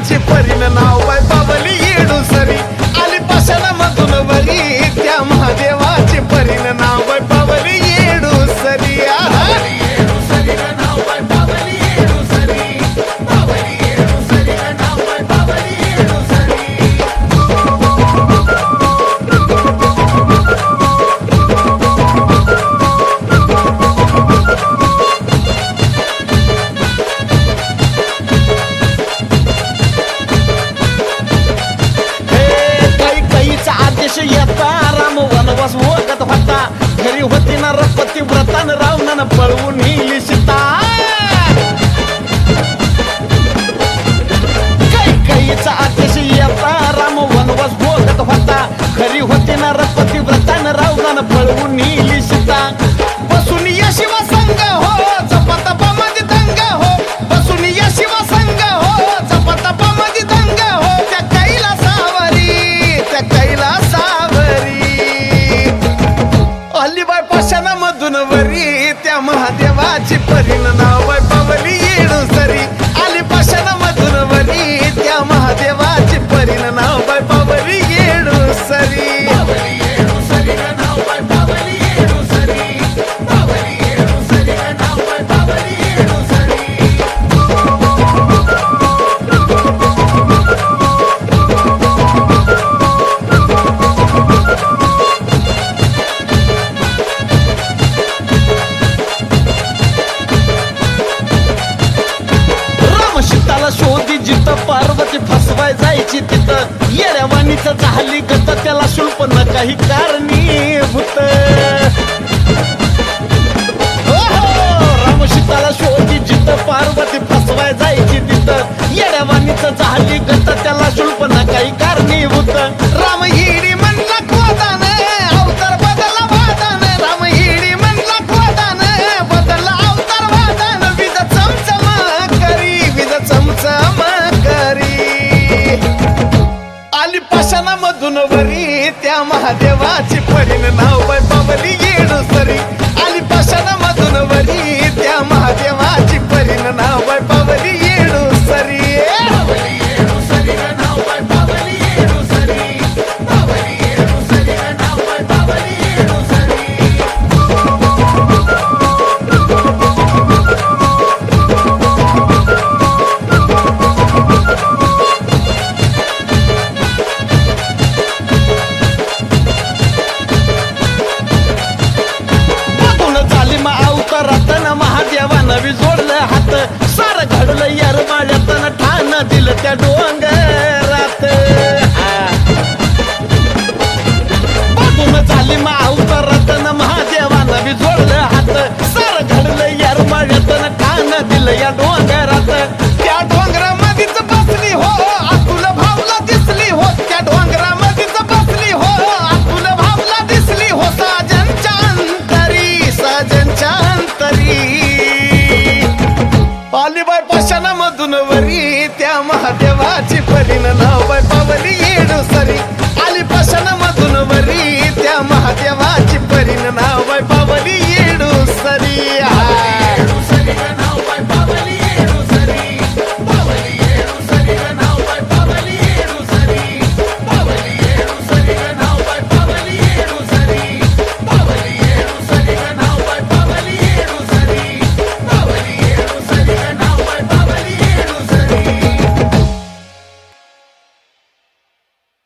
नावाचे परिण नाव बाय बाबली येडू सरी. होता राम वनवास ओळखत होता घरी होती ना रपती व्रतान रावणानं पळवून हिली सीता कैकईचा आदेश येता राम वनवास ओळखत होता घरी होती ना रपती व्रतान रावणानं पळवून हिली सीता महादेवाची परिणाम जिथं पार्वती फसवाय जायची तिथं येऱ्यावानीच झाली गत त्याला शुल्प न काही कारणीभूत. रामशीताला शोधी जिथं पार्वती फसवाय जायची तिथं येऱ्यावानीच झाली गत त्याला शुल्प न काही कारणी त्या महादेवाची परीन नाव बाबली येणं सरी. आली पाशाला मधून वरी. termo, debate.